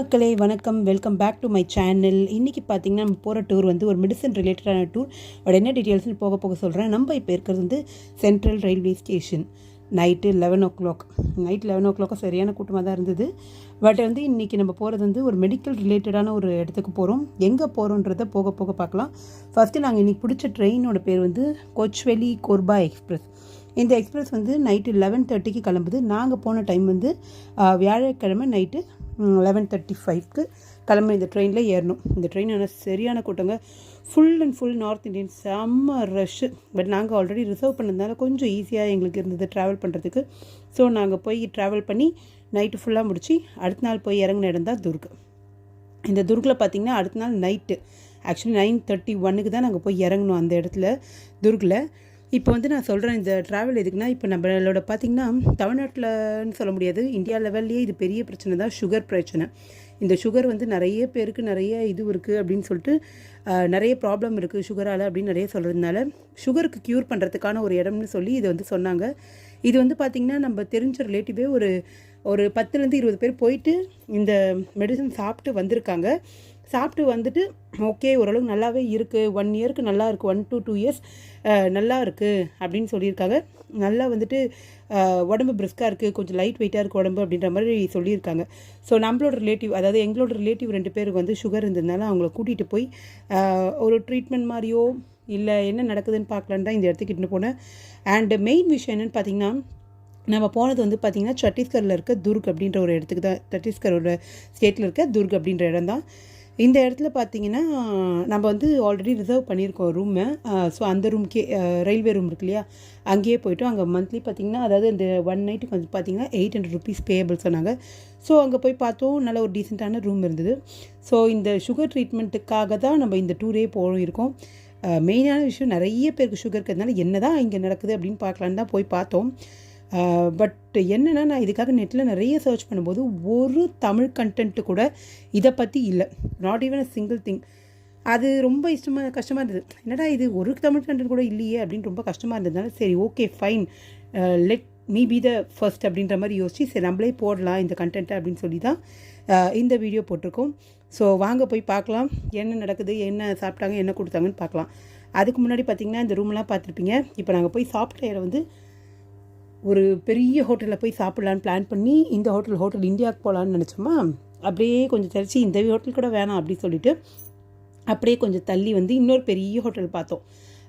மக்களே வணக்கம். Welcome back to my channel இன்றைக்கி பார்த்தீங்கன்னா நம்ம போகிற டூர் வந்து ஒரு மெடிசன் ரிலேட்டடான டூர் அதோட என்ன டீட்டெயில்ஸ்னு போக போக சொல்கிறேன் நம்ம இப்போ இருக்கிறது வந்து central railway station night eleven o'clock night eleven ஓ கிளாக்கும் சரியான கூட்டமாக தான் இருந்தது. பட் வந்து இன்றைக்கி நம்ம போகிறது வந்து ஒரு மெடிக்கல் ரிலேட்டடான ஒரு இடத்துக்கு போகிறோம் எங்கே போகிறோன்றத போக போக பார்க்கலாம். ஃபஸ்ட்டு நாங்கள் இன்றைக்கி பிடிச்ச ட்ரெயினோட பேர் வந்து கொச்வெலி கோர்பா எக்ஸ்பிரஸ் இந்த எக்ஸ்பிரஸ் வந்து நைட்டு லெவன் தேர்ட்டிக்கு கிளம்புது. நாங்கள் போன டைம் வந்து வியாழக்கிழமை நைட்டு லெவன் தேர்ட்டி ஃபைவ்க்கு கிளம்பி இந்த ட்ரெயினில் ஏறணும். இந்த ட்ரெயின் ஆனால் சரியான கூட்டங்க. Full and full north Indian செம்ம ரஷ்ஷு பட் நாங்கள் ஆல்ரெடி ரிசர்வ் பண்ணதுனால கொஞ்சம் ஈஸியாக எங்களுக்கு இருந்தது ட்ராவல் பண்ணுறதுக்கு ஸோ நாங்கள் போய் ட்ராவல் பண்ணி நைட்டு ஃபுல்லாக முடித்து அடுத்த நாள் போய் இறங்கின இடம் தான் துர்க். இந்த துர்கில் பார்த்தீங்கன்னா அடுத்த நாள் நைட்டு ஆக்சுவலி நைன் தேர்ட்டி ஒன்னுக்கு தான் நாங்கள் போய் இறங்கணும் அந்த இடத்துல துர்கில். இப்போ வந்து நான் சொல்கிறேன் இந்த ட்ராவல் எதுக்குன்னா இப்போ நம்மளோட பார்த்திங்கன்னா தமிழ்நாட்டில்னு சொல்ல முடியாது. இந்தியா லெவல்லையே இது பெரிய பிரச்சனை தான் சுகர் பிரச்சனை. இந்த சுகர் வந்து நிறைய பேருக்கு நிறைய இது இருக்குது அப்படின்னு சொல்லிட்டு நிறைய ப்ராப்ளம் இருக்குது சுகரால் அப்படின்னு நிறைய சொல்கிறதுனால சுகருக்கு க்யூர் பண்ணுறதுக்கான ஒரு இடம்னு சொல்லி இதை வந்து சொன்னாங்க. இது வந்து பார்த்திங்கன்னா நம்ம தெரிஞ்ச ரிலேட்டிவே ஒரு ஒரு பத்துலேருந்து இருபது பேர் போயிட்டு இந்த மெடிசன் சாப்பிட்டு வந்திருக்காங்க. சாப்பிட்டு வந்துட்டு ஓகே ஓரளவுக்கு நல்லாவே இருக்குது ஒன் இயருக்கு நல்லா இருக்குது ஒன் டு டூ இயர்ஸ் நல்லா இருக்குது அப்படின்னு சொல்லியிருக்காங்க. நல்லா வந்துட்டு உடம்பு பிரிஸ்காக இருக்குது கொஞ்சம் லைட் வெயிட்டாக இருக்குது உடம்பு அப்படின்ற மாதிரி சொல்லியிருக்காங்க. ஸோ நம்மளோட ரிலேட்டிவ் அதாவது எங்களோட ரிலேட்டிவ் ரெண்டு பேருக்கு வந்து சுகர் இருந்ததுனால அவங்கள கூட்டிகிட்டு போய் ஒரு ட்ரீட்மெண்ட் மாதிரியோ இல்லை என்ன நடக்குதுன்னு பார்க்கலான்னு தான் இந்த இடத்துக்கு இட்டுன்னு போனேன். அண்டு மெயின் விஷயம் என்னென்னு பார்த்தீங்கன்னா நம்ம போனது வந்து பார்த்திங்கன்னா சத்தீஸ்கரில் இருக்க துர்க் அப்படின்ற ஒரு இடத்துக்கு தான் சத்தீஸ்கரோட ஸ்டேட்டில் இருக்க துர்க் அப்படின்ற இடம் தான். இந்த இடத்துல பார்த்தீங்கன்னா நம்ம வந்து ஆல்ரெடி ரிசர்வ் பண்ணியிருக்கோம் ரூமை ஸோ அந்த ரூம்க்கே ரயில்வே ரூம் இருக்கு இல்லையா? அங்கேயே போயிட்டோம். அங்கே மந்த்லி பார்த்தீங்கன்னா அதாவது இந்த ஒன் நைட்டுக்கு வந்து பார்த்தீங்கன்னா எயிட் ஹண்ட்ரட் ருபீஸ் பேயபிள் சொன்னாங்க. ஸோ அங்கே போய் பார்த்தோம். நல்ல ஒரு டீசெண்டான ரூம் இருந்தது. ஸோ இந்த சுகர் ட்ரீட்மெண்ட்டுக்காக தான் நம்ம இந்த டூரே போயிருக்கோம் மெயினான விஷயம் நிறைய பேருக்கு சுகர் இருக்கிறதுனால என்ன தான் இங்கே நடக்குது அப்படின்னு பார்க்கலான்னு தான் போய் பார்த்தோம். பட் என்னென்னா நான் இதுக்காக நெட்டில் நிறைய சர்ச் பண்ணும்போது ஒரு தமிழ் கண்டென்ட்டு கூட இதை பற்றி இல்லை. Not even a single thing அது ரொம்ப இஷ்டமாக கஷ்டமாக இருந்தது. என்னடா இது ஒரு தமிழ் கண்டென்ட் கூட இல்லையே அப்படின்னு ரொம்ப கஷ்டமாக இருந்ததுனால சரி okay fine let me be the first அப்படின்ற மாதிரி யோசிச்சு சரி நம்மளே போடலாம் இந்த கண்டென்ட்டை அப்படின்னு சொல்லி தான் இந்த வீடியோ போட்டிருக்கோம். ஸோ வாங்க போய் பார்க்கலாம். என்ன நடக்குது என்ன சாப்பிட்டாங்க என்ன கொடுத்தாங்கன்னு பார்க்கலாம். அதுக்கு முன்னாடி பார்த்தீங்கன்னா இந்த ரூம்லாம் பார்த்துருப்பீங்க. இப்போ நாங்கள் போய் சாப்பிட்ட இடம் வந்து ஒரு பெரிய ஹோட்டலில் போய் சாப்பிட்லான்னு பிளான் பண்ணி இந்த ஹோட்டல் ஹோட்டல் இந்தியாவுக்கு போகலான்னு நினச்சோமா? அப்படியே கொஞ்சம் தெரிச்சு இந்த ஹோட்டல் கூட வேணாம் அப்படின்னு சொல்லிட்டு அப்படியே கொஞ்சம் தள்ளி வந்து இன்னொரு பெரிய ஹோட்டல் பார்த்தோம்.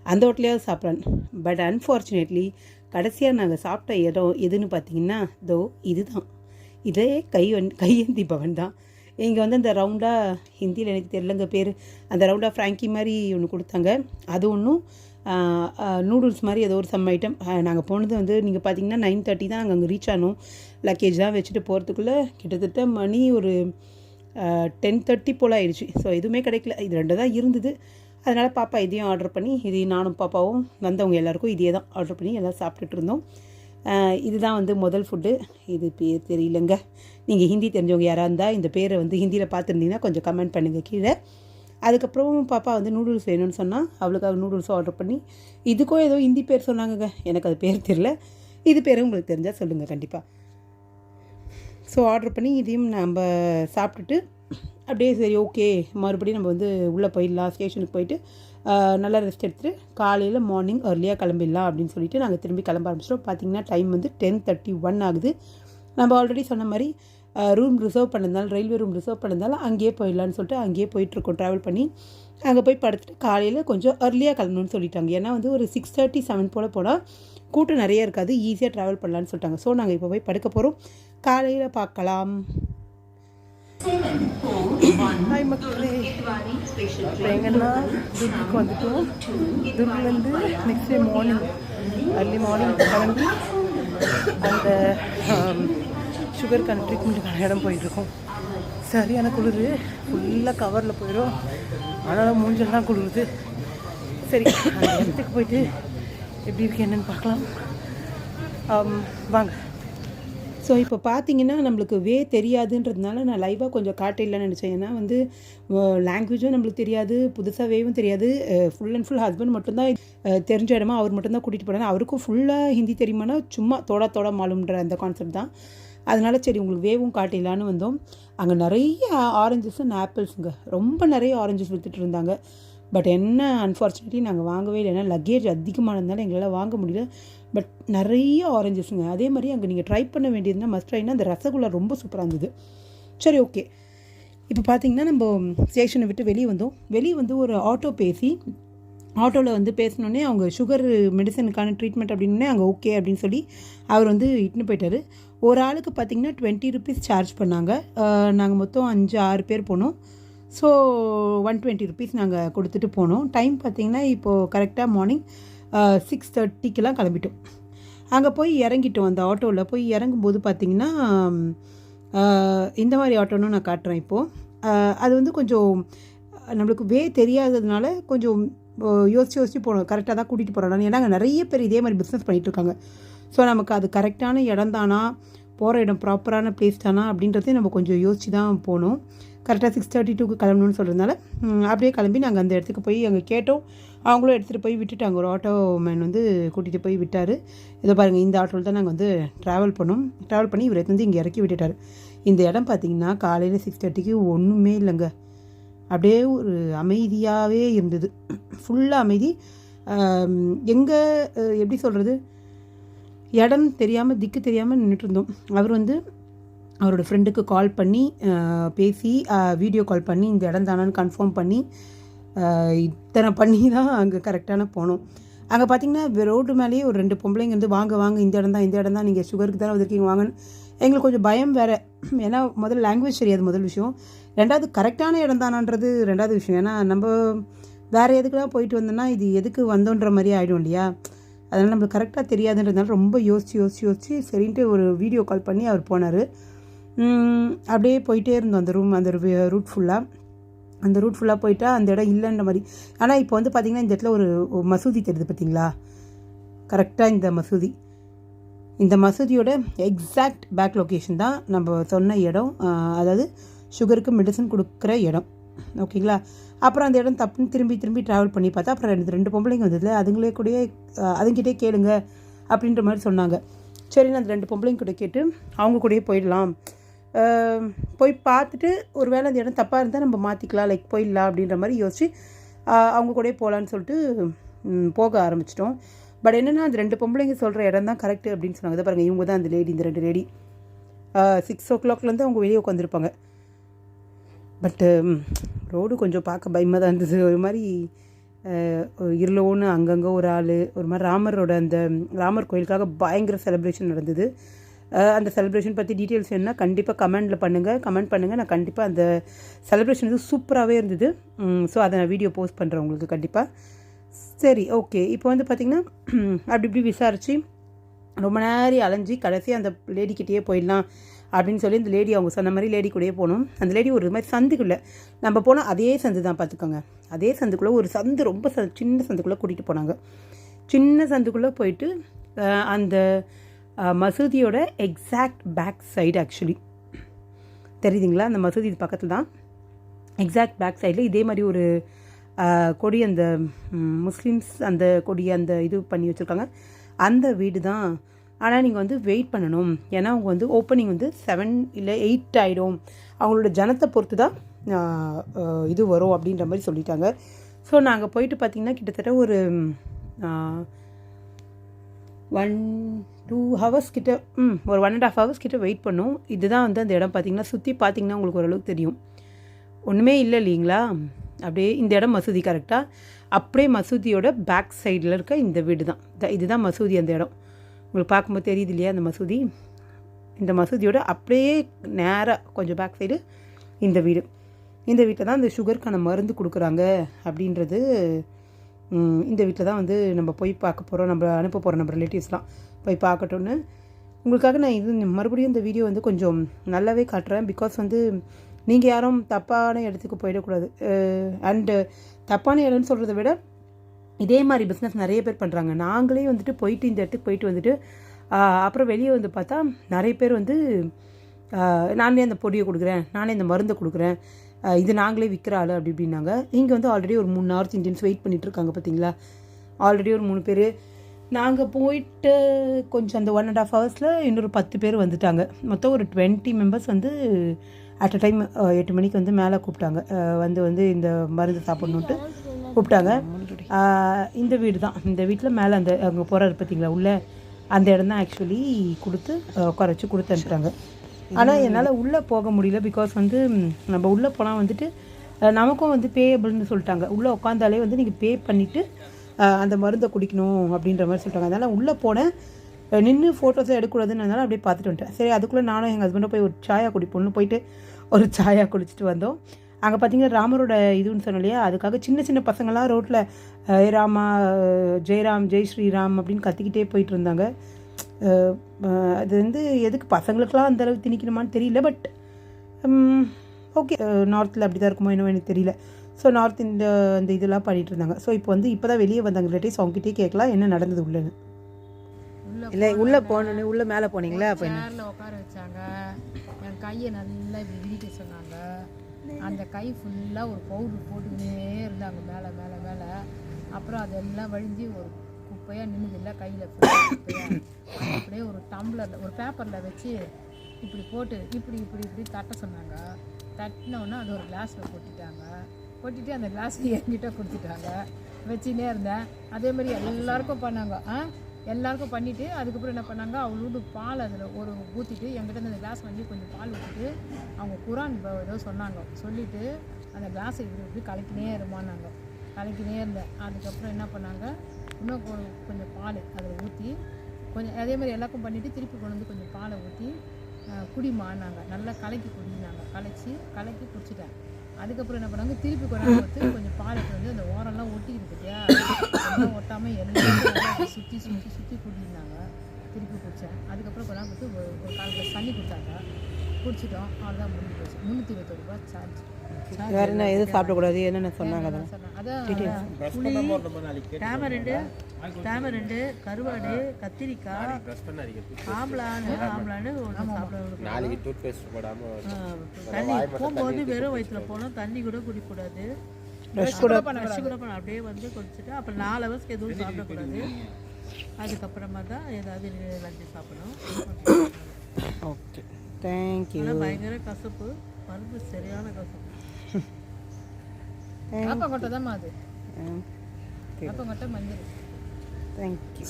அந்த ஹோட்டலையாவது சாப்பிட்லான்னு பட் அன்ஃபார்ச்சுனேட்லி கடைசியாக நாங்கள் சாப்பிட்ட இடம் எதுன்னு பார்த்தீங்கன்னா இதோ இதுதான். இதே கை வந் கையேந்தி பவன் தான். இங்கே வந்து அந்த ரவுண்டாக ஹிந்தியில் எனக்கு தெரியலங்க பேர். அந்த ரவுண்டாக ஃப்ராங்கி மாதிரி ஒன்று கொடுத்தாங்க. அது ஒன்றும் நூடுல்ஸ் மாதிரி ஏதோ ஒரு சம் ஐட்டம் நாங்கள் போனது வந்து நீங்கள் பார்த்தீங்கன்னா நைன் தேர்ட்டி தான் நாங்கள் அங்கே ரீச் ஆனோம். லக்கேஜ்லாம் வச்சுட்டு போகிறதுக்குள்ளே கிட்டத்தட்ட மணி ஒரு டென் தேர்ட்டி போல் ஆயிடுச்சு. ஸோ எதுவுமே கிடைக்கல. இது ரெண்டு தான் இருந்தது. அதனால் பாப்பா இதையும் ஆர்டர் பண்ணி இதையும் நானும் பாப்பாவும் வந்தவங்க எல்லாருக்கும் இதே தான் ஆர்டர் பண்ணி எல்லாம் சாப்பிட்டுட்டு இருந்தோம். இதுதான் வந்து முதல் ஃபுட்டு இது பேர் தெரியலங்க. நீங்கள் ஹிந்தி தெரிஞ்சவங்க யாராக இருந்தால் இந்த பேரை வந்து ஹிந்தியில் பார்த்துருந்தீங்கன்னா கொஞ்சம் கமெண்ட் பண்ணுங்கள் கீழே. அதுக்கப்புறம் பாப்பா வந்து நூடுல்ஸ் வேணும்னு சொன்னால் அவளுக்காக நூடுல்ஸும் ஆர்டர் பண்ணி இதுக்கும் ஏதோ ஹிந்தி பேர் சொன்னாங்கங்க. எனக்கு அது பேர் தெரில இது பேரும் உங்களுக்கு தெரிஞ்சால் சொல்லுங்கள் கண்டிப்பாக ஸோ ஆர்டர் பண்ணி இதையும் நம்ம சாப்பிட்டுட்டு அப்படியே சரி ஓகே மறுபடியும் நம்ம வந்து உள்ளே போயிடலாம் ஸ்டேஷனுக்கு போயிட்டு நல்லா ரெஸ்ட் எடுத்துகிட்டு காலையில் மார்னிங் ஏர்லியாக கிளம்பிடலாம் அப்படின்னு சொல்லிட்டு நாங்கள் திரும்பி கிளம்ப ஆரம்பிச்சிட்டோம். பார்த்தீங்கன்னா டைம் வந்து டென் தேர்ட்டி ஒன் ஆகுது. நம்ம ஆல்ரெடி சொன்ன மாதிரி ரூம் ரிசர்வ் பண்ணியிருந்தாலும் ரயில்வே ரூம் ரிசர்வ் பண்ணியிருந்தாலும் அங்கேயே போயிடலான்னு சொல்லிட்டு அங்கேயே போயிட்டுருக்கோம் ட்ராவல் பண்ணி. அங்கே போய் படுத்துட்டு காலையில் கொஞ்சம் அர்லியாக கிளம்பணும்னு சொல்லிட்டாங்க. ஏன்னா வந்து ஒரு சிக்ஸ் தேர்ட்டி செவன் போல் போனால் கூட்டம் நிறைய இருக்காது ஈஸியாக ட்ராவல் பண்ணலான்னு சொல்லிட்டாங்க. ஸோ நாங்கள் இப்போ போய் படுக்க போகிறோம் காலையில் பார்க்கலாம். ஹாய் மக்களே. இப்போ எங்கன்னா துர்குக்கு வந்துட்டோம். துர்குலேருந்து next day morning early morning கிளம்பி சுகருக்கான ட்ரீட்மெண்ட்டுக்கான இடம் போயிட்டுருக்கோம். சரியான குளிர் ஃபுல்லாக கவரில் போயிடும் ஆனாலும் மூஞ்செல்லாம் குளிருது. சரி அந்த இடத்துக்கு போயிட்டு எப்படி இருக்கு என்னன்னு பார்க்கலாம். வாங்க. ஸோ இப்போ பார்த்தீங்கன்னா நம்மளுக்கு வே தெரியாதுன்றதுனால நான் லைவாக கொஞ்சம் காட்டிடலான்னு நினச்சேன். ஏன்னா வந்து லாங்குவேஜும் நம்மளுக்கு தெரியாது புதுசாக வேவும் தெரியாது. ஃபுல் அண்ட் ஃபுல் ஹஸ்பண்ட் மட்டும்தான் தெரிஞ்ச இடமா அவர் மட்டும்தான் கூட்டிகிட்டு போனாங்க அவருக்கும் ஃபுல்லாக ஹிந்தி தெரியுமானா சும்மா தோடா தோடா மாலும்ன்ற அந்த கான்செப்ட் தான். அதனால் சரி உங்களுக்கு வேவும் காட்டிடலான்னு வந்தோம். அங்கே நிறைய ஆரஞ்சஸ் அண்ட் ஆப்பிள்ஸுங்க ரொம்ப நிறைய ஆரஞ்சஸ் வித்துட்டு இருந்தாங்க. பட் என்ன அன்ஃபார்ச்சுனேட்லி நாங்கள் வாங்கவே இல்லை. ஏன்னா லக்கேஜ் அதிகமானதுனால எங்களால் வாங்க முடியல. பட் நிறைய ஆரஞ்சஸுங்க அதே மாதிரி அங்கே நீங்கள் ட்ரை பண்ண வேண்டியதுன்னா மஸ்ட் ட்ரைனா அந்த ரசகுல்லா ரொம்ப சூப்பராக இருந்தது. சரி ஓகே இப்போ பார்த்தீங்கன்னா நம்ம ஸ்டேஷனை விட்டு வெளியே வந்தோம். வெளியே வந்து ஒரு ஆட்டோ பேசி ஆட்டோவில் வந்து பேசினோடனே அவங்க சுகர் மெடிசனுக்கான ட்ரீட்மெண்ட் அப்படின்னே அங்கே ஓகே அப்படின்னு சொல்லி அவர் வந்து இட்டுன்னு போயிட்டார். ஒரு ஆளுக்கு பார்த்தீங்கன்னா டுவெண்ட்டி ருபீஸ் சார்ஜ் பண்ணாங்க. நாங்கள் மொத்தம் அஞ்சு ஆறு பேர் போனோம். ஸோ ஒன் டுவெண்ட்டி ருபீஸ் நாங்கள் கொடுத்துட்டு போனோம். டைம் பார்த்திங்கன்னா இப்போது கரெக்டாக மார்னிங் சிக்ஸ் தேர்ட்டிக்கெலாம் கிளம்பிட்டோம். அங்கே போய் இறங்கிட்டோம் அந்த ஆட்டோவில் போய் இறங்கும்போது பார்த்திங்கன்னா இந்த மாதிரி ஆட்டோன்னு நான் காட்டுறேன் இப்போது அது வந்து கொஞ்சம் நம்மளுக்கு வே தெரியாததுனால கொஞ்சம் ஆஹ், யோசிச்சு யோசிச்சு போகணும் கரெக்டாக தான் கூட்டிகிட்டு போகிறோம் ஏன்னா நாங்கள் நிறைய பேர் இதே மாதிரி பிஸ்னஸ் பண்ணிகிட்டு இருக்காங்க. ஸோ நமக்கு அது கரெக்டான இடம் தானா? போகிற இடம் ப்ராப்பரான பிளேஸ் தானா? அப்படின்றதையும் நம்ம கொஞ்சம் யோசிச்சு தான் போகணும். கரெக்டாக சிக்ஸ் தேர்ட்டி டூக்கு கிளம்பணும்னு சொல்கிறதுனால அப்படியே கிளம்பி நாங்கள் அந்த இடத்துக்கு போய் அங்கே கேட்டோம். அவங்களும் எடுத்துகிட்டு போய் விட்டுட்டாங்க ஒரு ஆட்டோ மேன் வந்து கூட்டிகிட்டு போய் விட்டார். இதை பாருங்கள் இந்த ஆட்டோவில் தான் நாங்கள் வந்து ட்ராவல் பண்ணோம். ட்ராவல் பண்ணி இவரை வந்து இங்கே இறக்கி விட்டுட்டார். இந்த இடம் பார்த்திங்கன்னா காலையில் சிக்ஸ் தேர்ட்டிக்கு ஒன்றுமே இல்லைங்க. அப்படியே ஒரு அமைதியாகவே இருந்தது. ஃபுல்லாக அமைதி. எங்கே எப்படி சொல்கிறது இடம் தெரியாமல் திக்கு தெரியாமல் நின்றுட்டு இருந்தோம். அவர் வந்து அவரோட ஃப்ரெண்டுக்கு கால் பண்ணி பேசி வீடியோ கால் பண்ணி இந்த இடம் தானான்னு கன்ஃபார்ம் பண்ணி இத்தனை பண்ணி தான் அங்கே கரெக்டான போனோம். அங்கே பார்த்தீங்கன்னா ரோடு மேலேயே ஒரு ரெண்டு பொம்பளைங்க வந்து வாங்க வாங்க இந்த இடம் தான் இந்த இடம் தான் நீங்கள் சுகருக்கு தானே வந்திருக்கீங்க வாங்கன்னு. எங்களுக்கு கொஞ்சம் பயம் வேறு. ஏன்னா முதல்ல லாங்குவேஜ் தெரியாது முதல் விஷயம். ரெண்டாவது கரெக்டான இடம் தானான்றது ரெண்டாவது விஷயம். ஏன்னா நம்ம வேறு எதுக்குலாம் போயிட்டு வந்தோம்னா இது எதுக்கு வந்தோன்ற மாதிரி ஆகிடும் இல்லையா? அதனால் நம்மளுக்கு கரெக்டாக தெரியாதுன்றதுனால ரொம்ப யோசிச்சு யோசிச்சு யோசிச்சு சரின்ட்டு ஒரு வீடியோ கால் பண்ணி அவர் போனார். அப்படியே போயிட்டே இருந்தோம் அந்த ரூம் அந்த ரூட் ஃபுல்லாக அந்த ரூட் ஃபுல்லாக போயிட்டா அந்த இடம் இல்லைன்ற மாதிரி. ஆனால் இப்போ வந்து பார்த்திங்கன்னா இந்த இடத்துல ஒரு மசூதி தெரியுது பார்த்தீங்களா கரெக்டாக இந்த மசூதி. இந்த மசூதியோட எக்ஸாக்ட் பேக் லொக்கேஷன் தான் நம்ம சொன்ன இடம். அதாவது சுகருக்கு மெடிசன் கொடுக்குற இடம். ஓகேங்களா அப்புறம் அந்த இடம் தப்புன்னு திரும்பி திரும்பி ட்ராவல் பண்ணி பார்த்தா அப்புறம் ரெண்டு ரெண்டு பொம்பளைங்க வந்ததில்ல அதுங்களே கூடயே அதுங்கிட்டே கேளுங்க அப்படின்ற மாதிரி சொன்னாங்க. சரி நான் அந்த ரெண்டு பொம்பளைங்க கூட கேட்டு அவங்க கூடயே போயிடலாம். போய் பார்த்துட்டு ஒரு வேளை அந்த இடம் தப்பாக இருந்தால் நம்ம மாற்றிக்கலாம் லைக் போயிடலாம் அப்படின்ற மாதிரி யோசிச்சு அவங்க கூடயே போகலான்னு சொல்லிட்டு போக ஆரம்பிச்சிட்டோம். பட் என்னென்னா அந்த ரெண்டு பொம்பளைங்க சொல்கிற இடம் தான் கரெக்டு அப்படின்னு சொன்னாங்க. பாருங்கள் இவங்க தான் அந்த லேடி இந்த ரெண்டு லேடி சிக்ஸ் ஓ கிளாக்லேருந்து அவங்க வெளியே உட்காந்துருப்பாங்க பட்டு ரோடு கொஞ்சம் பார்க்க பயமாக தான் இருந்தது. ஒரு மாதிரி இருளோன்னு அங்கங்கே ஒரு ஆள் ஒரு மாதிரி ராமரோட அந்த ராமர் கோயிலுக்காக பயங்கர செலிப்ரேஷன் நடந்தது. அந்த செலிப்ரேஷன் பற்றி டீட்டெயில்ஸ் வேணுன்னா கண்டிப்பாக கமெண்டில் பண்ணுங்கள் கமெண்ட் பண்ணுங்கள் நான் கண்டிப்பாக அந்த செலிப்ரேஷன் வந்து சூப்பராகவே இருந்தது. ஸோ அதை நான் வீடியோ போஸ்ட் பண்ணுறேன் உங்களுக்கு கண்டிப்பாக சரி ஓகே இப்போ வந்து பார்த்திங்கன்னா அப்படி இப்படி விசாரித்து ரொம்ப நேரம் அலைஞ்சி கடைசி அந்த லேடிக்கிட்டேயே போயிடலாம். அப்படின்னு சொல்லி இந்த லேடி அவங்க சொன்ன மாதிரி லேடி கூடயே போகணும். அந்த லேடி ஒரு மாதிரி சந்துக்குள்ளே நம்ம போனால் அதே சந்து தான் பார்த்துக்கோங்க. அதே சந்துக்குள்ளே ஒரு சந்து ரொம்ப ச சின்ன சந்துக்குள்ளே கூட்டிகிட்டு போனாங்க. சின்ன சந்துக்குள்ளே போயிட்டு அந்த மசூதியோட எக்ஸாக்ட் பேக் சைடு ஆக்சுவலி தெரியுதுங்களா? அந்த மசூதி இது பக்கத்தில் தான். எக்ஸாக்ட் பேக் சைடில் இதே மாதிரி ஒரு கொடி அந்த முஸ்லீம்ஸ் அந்த கொடி அந்த இது பண்ணி வச்சுருக்காங்க. அந்த வீடு தான் ஆனால் நீங்கள் வந்து வெயிட் பண்ணணும். ஏன்னா அவங்க வந்து ஓப்பனிங் வந்து செவன் இல்லை எயிட் ஆகிடும் அவங்களோட ஜனத்தை பொறுத்து தான் இது வரும் அப்படின்ற மாதிரி சொல்லிட்டாங்க. ஸோ நாங்கள் போயிட்டு பார்த்திங்கன்னா கிட்டத்தட்ட ஒரு ஒன் டூ ஹவர்ஸ் கிட்ட ம் ஒரு ஒன் அண்ட் ஹாஃப் ஹவர்ஸ் கிட்ட வெயிட் பண்ணோம். இதுதான் வந்து அந்த இடம் பார்த்தீங்கன்னா சுற்றி பார்த்தீங்கன்னா உங்களுக்கு ஓரளவுக்கு தெரியும். ஒன்றுமே இல்லை இல்லைங்களா? அப்படியே இந்த இடம் மசூதி கரெக்டாக அப்படியே மசூதியோட பேக் சைடில் இருக்க இந்த வீடு தான் த- இதுதான் மசூதி அந்த இடம். உங்களுக்கு பார்க்கும்போது தெரியுது இல்லையா அந்த மசூதி? இந்த மசூதியோட அப்படியே நேராக கொஞ்சம் பேக் சைடு இந்த வீடு. இந்த வீட்டில் தான் இந்த சுகருக்கான மருந்து கொடுக்குறாங்க அப்படின்றது இந்த வீட்டில் தான் வந்து நம்ம போய் பார்க்க போகிறோம் நம்ம அனுப்ப போகிறோம் நம்ம ரிலேட்டிவ்ஸ்லாம் போய் பார்க்கட்டும்னு. உங்களுக்காக நான் இது மறுபடியும் இந்த வீடியோ வந்து கொஞ்சம் நல்லாவே காட்டுறேன். பிகாஸ் வந்து நீங்கள் யாரும் தப்பான இடத்துக்கு போயிடக்கூடாது. அண்டு தப்பான இடம்னு சொல்கிறத விட இதே மாதிரி பிஸ்னஸ் நிறைய பேர் பண்ணுறாங்க நாங்களே வந்துட்டு போயிட்டு இந்த இடத்துக்கு போயிட்டு வந்துட்டு அப்புறம் வெளியே வந்து பார்த்தா நிறைய பேர் வந்து நானே அந்த பொடியை கொடுக்குறேன் நானே இந்த மருந்தை கொடுக்குறேன் இது நாங்களே விற்கிற ஆள் அப்படி இப்படின்னாங்க. இங்கே வந்து ஆல்ரெடி ஒரு மூணு நார்த் இந்தியன்ஸ் வெயிட் பண்ணிகிட்டு இருக்காங்க பார்த்தீங்களா? ஆல்ரெடி ஒரு மூணு பேர். நாங்கள் போயிட்டு கொஞ்சம் அந்த ஒன் அண்ட் ஆஃப் ஹவர்ஸில் இன்னொரு பத்து பேர் வந்துட்டாங்க. மொத்தம் ஒரு டுவெண்ட்டி மெம்பர்ஸ் வந்து அட் அ டைம் எட்டு மணிக்கு வந்து மேலே கூப்பிட்டாங்க. வந்து வந்து இந்த மருந்து சாப்பிட்ணுன்ட்டு கூப்பிட்டாங்க. இந்த வீடு தான் இந்த வீட்டில் மேலே அந்த அங்கே போகிறாரு பார்த்தீங்களா உள்ள அந்த இடம் தான் ஆக்சுவலி கொடுத்து வச்சு கொடுத்து அனுப்புகிறாங்க ஆனால் என்னால் உள்ளே போக முடியல பிகாஸ் வந்து நம்ம உள்ளே போனால் வந்துட்டு நமக்கும் வந்து பேயபிள்னு சொல்லிட்டாங்க. உள்ளே உட்காந்தாலே வந்து நீங்கள் பே பண்ணிவிட்டு அந்த மருந்தை குடிக்கணும் அப்படின்ற மாதிரி சொல்லிட்டாங்க. அதனால் உள்ளே போனேன் நின்று ஃபோட்டோஸை எடுக்கக்கூடாதுன்னு அப்படியே பார்த்துட்டு வந்துட்டேன். சரி அதுக்குள்ளே நானும் எங்கள் ஹஸ்பண்டும் போய் ஒரு சாயா குடிப்போம்னு போயிட்டு ஒரு சாயா குடிச்சிட்டு வந்தோம். அங்கே பார்த்தீங்கன்னா ராமரோட இதுன்னு சொன்னோம் இல்லையா? அதுக்காக சின்ன சின்ன பசங்களாம் ரோட்டில் ராமா அஹ், ஜெயராம் ஜெய் ஸ்ரீராம் அப்படின்னு கத்திக்கிட்டே போயிட்டு இருந்தாங்க. அது வந்து எதுக்கு பசங்களுக்கெல்லாம் அந்த அளவுக்கு திணிக்கணுமான்னு தெரியல பட் ஓகே நார்த்தில் அப்படி தான் இருக்குமோ என்னவோ எனக்கு தெரியல. ஸோ நார்த் இந்த அந்த இதெல்லாம் பண்ணிட்டு இருந்தாங்க. ஸோ இப்போ வந்து இப்போ தான் வெளியே வந்தாங்க. ரிலேட்டிவ்ஸ் அவங்ககிட்டயே கேட்கலாம் என்ன நடந்தது உள்ளன்னு. இல்லை உள்ளே போனோன்னே உள்ளே மேலே போனீங்களா? அப்போ உட்கார வச்சாங்க. என் கையை நல்லா இப்படி விரிக்க சொன்னாங்க. அந்த கை ஃபுல்லாக ஒரு பவுடர் போட்டுக்கினே இருந்தாங்க. மேலே மேலே மேலே. அப்புறம் அதெல்லாம் வழிஞ்சு ஒரு குப்பையாக நின்றுதில்ல கையில் குப்பையாக அப்படியே ஒரு டம்ளரில் ஒரு பேப்பரில் வச்சு இப்படி போட்டு இப்படி இப்படி இப்படி தட்ட சொன்னாங்க. தட்டினோன்னா அது ஒரு கிளாஸில் கொட்டிட்டாங்க. கொட்டிட்டு அந்த கிளாஸ் என்கிட்ட கொடுத்துட்டாங்க. வச்சுனே இருந்தேன். அதே மாதிரி எல்லாருக்கும் பண்ணாங்க. ஆ? எல்லாருக்கும் பண்ணிவிட்டு அதுக்கப்புறம் என்ன பண்ணாங்க அவங்களோட பால் அதில் ஒரு ஊற்றிட்டு என்கிட்ட அந்த கிளாஸ் வாங்கி கொஞ்சம் பால் ஊற்றிட்டு அவங்க குரான் ஏதோ சொன்னாங்க. சொல்லிவிட்டு அந்த கிளாஸை இப்படி இப்படி கலக்கினே இருமான்னாங்க. கலக்கினே இருந்தேன் அதுக்கப்புறம் என்ன பண்ணாங்க இன்னும் கொஞ்சம் பால் அதில் ஊற்றி கொஞ்சம் அதே மாதிரி எல்லாருக்கும் பண்ணிவிட்டு திருப்பி கொண்டு வந்து கொஞ்சம் பாலை ஊற்றி குடிமான்னாங்க. நல்லா கலக்கி குடினாங்க. கலைச்சி கலக்கி குடிச்சிட்டேன். அதுக்கப்புறம் என்ன பண்ணாங்க திருப்பி கொண்டாந்து வந்து கொஞ்சம் பால் எடுத்து வந்து அந்த ஓரெல்லாம் ஒட்டிக்கிட்டு பார்த்தியா அதெல்லாம் ஒட்டாமல் எல்லாம் சுற்றி சுற்றி சுற்றி குடினாங்க திருப்பி குடித்தேன் அதுக்கப்புறம் கொண்டாந்து வந்து ஒரு ஒரு கால் கிளாஸ் தண்ணி கொடுத்தாங்க குடிச்சிட்டோம். அவ்வளோதான் முடிஞ்சு போச்சு. முந்நூற்றி இருபத்தொரு ரூபா சார்ஜ் வேறு என்ன? எதுவும் சாப்பிடக்கூடாது? என்னென்ன சொன்னாங்க புளி டேமரண்டு டேமரண்டு கருவாடு கத்திரிக்காய் சாப்பிட கொடுக்கணும். நாளைக்கு டூத் பேஸ்ட் போடாம தண்ணி போகும்போது வெறும் வயிற்றுல போனோம் தண்ணி கூட குடிக்கக்கூடாது ப்ரஷ் கூட ப்ரஷ் கூட பண்ண அப்படியே வந்து குடிச்சிட்டு அப்புறம் நாலு ஹவர்ஸ்க்கு எதுவும் சாப்பிடக்கூடாது. அதுக்கப்புறமா தான் ஏதாவது லஞ்சு சாப்பிடணும். ஓகே தேங்க்யூ பயங்கர கசப்பு மருந்து சரியான கசப்பு வேப்பங்கொட்டை தான் அது வேப்பங்கொட்டை மஞ்சள் தேங்க்யூ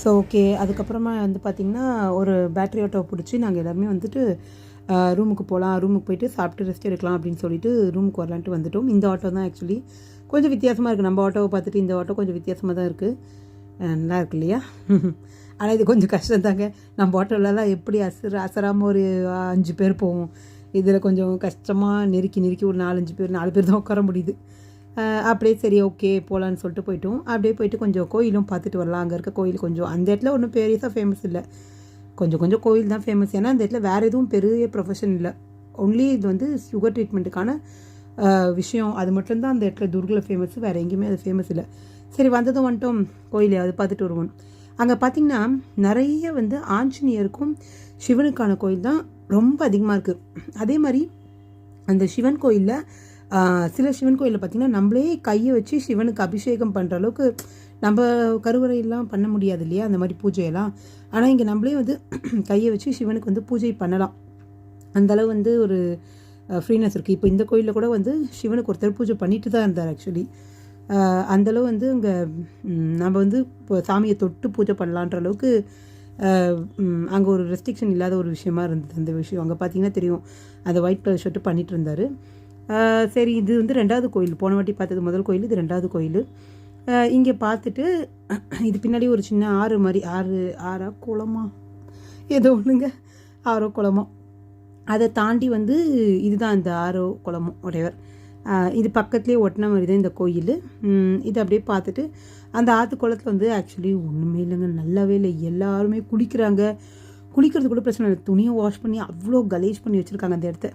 ஸோ ஓகே. அதுக்கப்புறமா வந்து பார்த்திங்கன்னா ஒரு பேட்டரி ஆட்டோ பிடிச்சி நாங்கள் எல்லாருமே வந்துட்டு ரூமுக்கு போகலாம் ரூமுக்கு போயிட்டு சாப்பிட்டு ரெஸ்ட் எடுக்கலாம் அப்படின்னு சொல்லிட்டு ரூமுக்கு வரலான்ட்டு வந்துட்டோம். இந்த ஆட்டோ தான் ஆக்சுவலி கொஞ்சம் வித்தியாசமாக இருக்குது நம்ம ஆட்டோவை பார்த்துட்டு இந்த ஆட்டோ கொஞ்சம் வித்தியாசமாக தான் இருக்குது நல்லா இருக்கு இல்லையா? ஆனால் இது கொஞ்சம் கஷ்டம் தாங்க. நம்ம ஆட்டோலலாம் எப்படி அசர அசராமல் ஒரு அஞ்சு பேர் போவோம். இதில் கொஞ்சம் கஷ்டமாக நெருக்கி நெருக்கி ஒரு நாலஞ்சு பேர் நாலு பேர் தான் உட்கார முடியுது. அப்படியே சரி ஓகே போகலான்னு சொல்லிட்டு போயிட்டோம். அப்படியே போயிட்டு கொஞ்சம் கோயிலும் பார்த்துட்டு வரலாம். அங்கே இருக்க கோயில் கொஞ்சம் அந்த இடத்துல ஒன்றும் பெருசாக ஃபேமஸ் இல்லை. கொஞ்சம் கொஞ்சம் கோயில் தான் ஃபேமஸ் ஏன்னா அந்த இடத்துல வேறு எதுவும் பெரிய ப்ரொஃபஷன் இல்லை. ஒன்லி இது வந்து சுகர் ட்ரீட்மெண்ட்டுக்கான விஷயம். அது மட்டும்தான் அந்த இடத்துல துர்கில் ஃபேமஸ் வேறு எங்கேயுமே அது ஃபேமஸ் இல்லை. சரி வந்ததும் வந்துட்டோம். கோயில் அது பார்த்துட்டு வருவோம். அங்கே பார்த்திங்கன்னா நிறைய வந்து ஆஞ்சநேயருக்கும் சிவனுக்கான கோயில் தான் ரொம்ப அதிகமாக இருக்குது அதே மாதிரி அந்த சிவன் கோயிலில் சில சிவன் கோயிலில் பார்த்திங்கன்னா நம்மளே கையை வச்சு சிவனுக்கு அபிஷேகம் பண்ணுற அளவுக்கு நம்ம கருவறையெல்லாம் பண்ண முடியாது இல்லையா? அந்த மாதிரி பூஜையெல்லாம். ஆனால் இங்கே நம்மளே வந்து கையை வச்சு சிவனுக்கு வந்து பூஜை பண்ணலாம். அந்த அளவு வந்து ஒரு ஃப்ரீனஸ் இருக்குது இப்போ இந்த கோயிலில் கூட வந்து சிவனுக்கு ஒருத்தர் பூஜை பண்ணிட்டு தான் இருந்தார் ஆக்சுவலி அந்தளவு வந்து இங்கே நம்ம வந்து இப்போ சாமியை தொட்டு பூஜை பண்ணலான்ற அளவுக்கு அங்கே ஒரு ரெஸ்ட்ரிக்ஷன் இல்லாத ஒரு விஷயமா இருந்தது அந்த விஷயம். அங்கே பார்த்தீங்கன்னா தெரியும். அந்த ஒயிட் கலர் ஷர்ட்டு பண்ணிட்டு இருந்தார். சரி இது வந்து ரெண்டாவது கோயில். போன வாட்டி பார்த்தது முதல் கோயில் இது ரெண்டாவது கோயில். இங்கே பார்த்துட்டு இது பின்னாடி ஒரு சின்ன ஆறு மாதிரி ஆறு ஆறா குளமா? ஏதோ ஒன்றுங்க ஆறோ குளமோ. அதை தாண்டி வந்து இதுதான் இந்த ஆரோ குளமோ உடையவர் இது பக்கத்துலேயே ஒட்டின மாதிரி தான் இந்த கோயில். இது அப்படியே பார்த்துட்டு அந்த ஆற்று குளத்துல வந்து ஆக்சுவலி ஒன்றுமே இல்லைங்க. நல்லாவே இல்லை. எல்லாருமே குளிக்கிறாங்க. குளிக்கிறது கூட பிரச்சனை இல்லை. துணியை வாஷ் பண்ணி அவ்வளோ கலேஜ் பண்ணி வச்சுருக்காங்க அந்த இடத்த.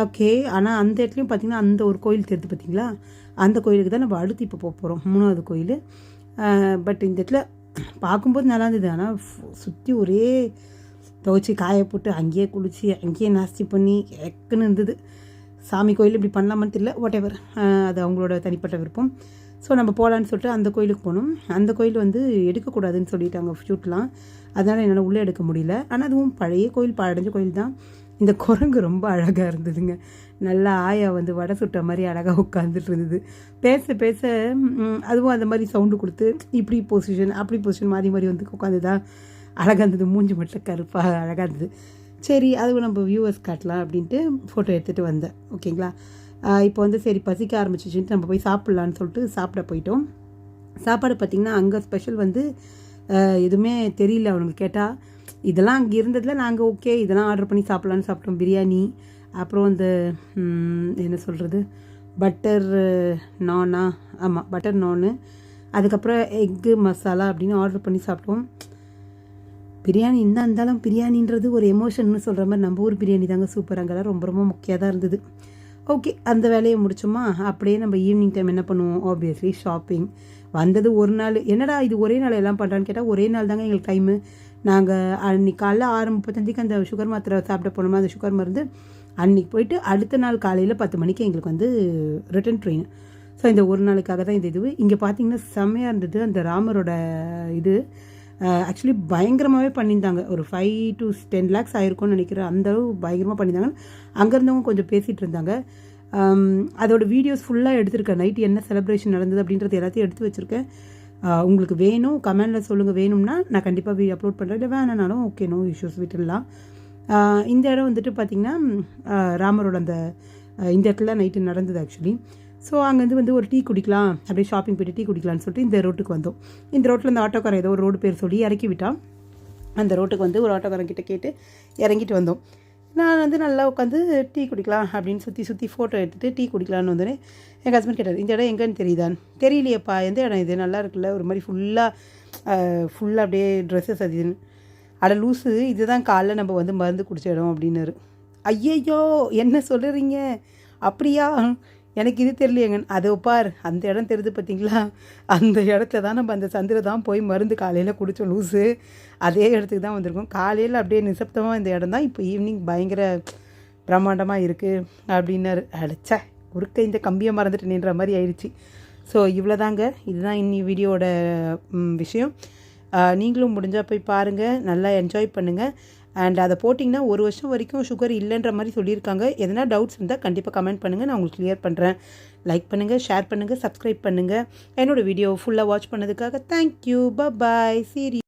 ஓகே ஆனால் அந்த இடத்துலையும் பார்த்தீங்கன்னா அந்த ஒரு கோயில் தெரியுது பார்த்தீங்களா அந்த கோயிலுக்கு தான் நம்ம அடுத்து இப்போ போக போகிறோம் மூணாவது கோயில். பட் இந்த இடத்துல பார்க்கும்போது நல்லா இருந்தது. ஆனால் சுற்றி ஒரே துவைச்சி காய போட்டு அங்கேயே குளித்து அங்கேயே நாஸ்தி பண்ணி எக்குன்னு இருந்தது. சாமி கோயில் இப்படி பண்ணலாமான்னு தெரியல வாட் எவர் அது அவங்களோட தனிப்பட்ட விருப்பம். ஸோ நம்ம போகலான்னு சொல்லிட்டு அந்த கோயிலுக்கு போனோம். அந்த கோயில் வந்து எடுக்கக்கூடாதுன்னு சொல்லிட்டாங்க ஷூட்லாம் அதனால் என்னால் உள்ளே எடுக்க முடியல. ஆனால் அதுவும் பழைய கோயில் பழடைஞ்ச கோயில் தான் இந்த குரங்கு ரொம்ப அழகாக இருந்ததுங்க. நல்லா ஆயா வந்து வடை சுட்ட மாதிரி அழகாக உட்காந்துட்டு இருந்தது. பேச பேச அதுவும் அந்த மாதிரி சவுண்டு கொடுத்து இப்படி பொசிஷன் அப்படி பொசிஷன் மாறி மாதிரி வந்து உட்காந்துதான் அழகாக இருந்தது. மூஞ்சி மட்டும் கருப்பாக அழகாக இருந்தது. சரி அதுவும் நம்ம வியூவர்ஸ் காட்டலாம் அப்படின்ட்டு ஃபோட்டோ எடுத்துகிட்டு வந்தேன். ஓகேங்களா? இப்போ வந்து சரி பசிக்க ஆரம்பிச்சிச்சுன்ட்டு நம்ம போய் சாப்பிட்லான்னு சொல்லிட்டு சாப்பிட போயிட்டோம். சாப்பாடு பார்த்திங்கன்னா அங்கே ஸ்பெஷல் வந்து எதுவுமே தெரியல அவனுக்கு கேட்டால் இதெல்லாம் அங்கே இருந்ததில் நாங்கள் ஓகே இதெல்லாம் ஆர்டர் பண்ணி சாப்பிட்லான்னு சாப்பிட்டோம். பிரியாணி அப்புறம் அந்த என்ன சொல்கிறது பட்டர் நானா ஆமாம் பட்டர் நானு அதுக்கப்புறம் எக்கு மசாலா அப்படின்னு ஆர்டர் பண்ணி சாப்பிட்டோம். பிரியாணி என்ன இருந்தாலும் பிரியாணின்றது ஒரு எமோஷன்னு சொல்கிற மாதிரி நம்ம ஊர் பிரியாணி தாங்க சூப்பர் அங்கெல்லாம் ரொம்ப ரொம்ப முக்கியதாக இருந்தது. ஓகே அந்த வேலையை முடிச்சோமா? அப்படியே நம்ம ஈவினிங் டைம் என்ன பண்ணுவோம்? ஆப்வியஸ்லி ஷாப்பிங் வந்தது ஒரு நாள். என்னடா இது ஒரே நாள் எல்லாம் பண்ணுறான்னு கேட்டால் ஒரே நாள் தாங்க எங்களுக்கு டைமு நாங்கள் அன்னைக்கு காலைல ஆறு முப்பத்தஞ்சுக்கு அந்த சுகர் மாத்திரை சாப்பிட போனோமா அந்த சுகர் மருந்து அன்னைக்கு போயிட்டு அடுத்த நாள் காலையில் பத்து மணிக்கு எங்களுக்கு வந்து ரிட்டன் ட்ரெயின் ஸோ இந்த ஒரு நாளுக்காக தான் இந்த இது. இங்கே பார்த்தீங்கன்னா செம்மையாக இருந்தது. அந்த ராமரோட இது ஆக்சுவலி பயங்கரமாகவே பண்ணியிருந்தாங்க. ஒரு ஃபைவ் டு டென் லேக்ஸ் ஆயிருக்கும்னு நினைக்கிறேன். அந்த அளவு பயங்கரமாக பண்ணியிருந்தாங்க. அங்கேருந்தவங்க கொஞ்சம் பேசிகிட்டு இருந்தாங்க. அதோட வீடியோஸ் ஃபுல்லாக எடுத்திருக்கேன். நைட் என்ன செலிப்ரேஷன் நடந்தது அப்படின்றது எல்லாத்தையும் எடுத்து வச்சுருக்கேன். உங்களுக்கு வேணும் கமெண்டில் சொல்லுங்கள் வேணும்னா நான் கண்டிப்பாக வீடியோ அப்லோட் பண்ணுறேன் இல்லை வேணானாலும் ஓகே நோ இஷ்யூஸ் விட்டுடலாம். இந்த இடம் வந்துட்டு பார்த்திங்கன்னா ராமரோட அந்த இந்த இடத்துல நைட்டு நடந்தது ஆக்சுவலி ஸோ அங்கேருந்து வந்து ஒரு டீ குடிக்கலாம் அப்படியே ஷாப்பிங் போயிட்டு டீ குடிக்கலாம்னு சொல்லிட்டு இந்த ரோட்டுக்கு வந்தோம். இந்த ரோட்டில் இந்த ஆட்டோக்காரன் ஏதோ ஒரு ரோடு பேர் சொல்லி இறக்கி விட்டான். அந்த ரோட்டுக்கு வந்து ஒரு ஆட்டோக்காரன் கிட்டே கேட்டு இறங்கிட்டு வந்தோம். நான் வந்து நல்லா உட்காந்து டீ குடிக்கலாம் அப்படின்னு சுற்றி சுற்றி ஃபோட்டோ எடுத்துகிட்டு டீ குடிக்கலான்னு வந்தோடனே எங்கள் ஹஸ்பண்ட் கேட்டார் இந்த இடம் எங்கேன்னு தெரியுதான் தெரியலையேப்பா எந்த இடம் இது? நல்லா இருக்குல்ல ஒரு மாதிரி ஃபுல்லாக ஃபுல்லாக அப்படியே ட்ரெஸ்ஸஸ் அது அட லூஸு இதுதான் காலைல நம்ம வந்து மருந்து குடிச்ச இடம் அப்படின்னாரு. ஐயையோ என்ன சொல்லுறீங்க அப்படியா? எனக்கு இது தெரியலையேங்க. அது பார் அந்த இடம் தெரியுது பார்த்தீங்களா அந்த இடத்துல தான் நம்ம அந்த சந்திர தான் போய் மருந்து காலையில் குடித்தோம் லூஸு அதே இடத்துக்கு தான் வந்திருக்கோம். காலையில் அப்படியே நிசப்தமாக இந்த இடம் தான் இப்போ ஈவினிங் பயங்கர பிரம்மாண்டமாக இருக்குது அப்படின்னாரு. அடைச்சா குறுக்க இந்த கம்பியை மறந்துட்டேன்ற மாதிரி ஆயிடுச்சு. ஸோ இவ்வளோதாங்க இதுதான் இன்னி வீடியோட விஷயம். நீங்களும் முடிஞ்சால் போய் பாருங்கள் நல்லா என்ஜாய் பண்ணுங்கள் அண்ட் அதை போட்டிங்கன்னா ஒரு வருஷம் வரைக்கும் சுகர் இல்லைன்ற மாதிரி சொல்லியிருக்காங்க. எதனா டவுட்ஸ் இருந்தால் கண்டிப்பாக கமெண்ட் பண்ணுங்கள் நான் உங்களுக்கு கிளியர் பண்ணுறேன் லைக் பண்ணுங்கள் ஷேர் பண்ணுங்கள் சப்ஸ்கிரைப் பண்ணுங்கள் என்னோடய வீடியோ ஃபுல்லாக வாட்ச் பண்ணதுக்காக தேங்க்யூ பாய் சீரி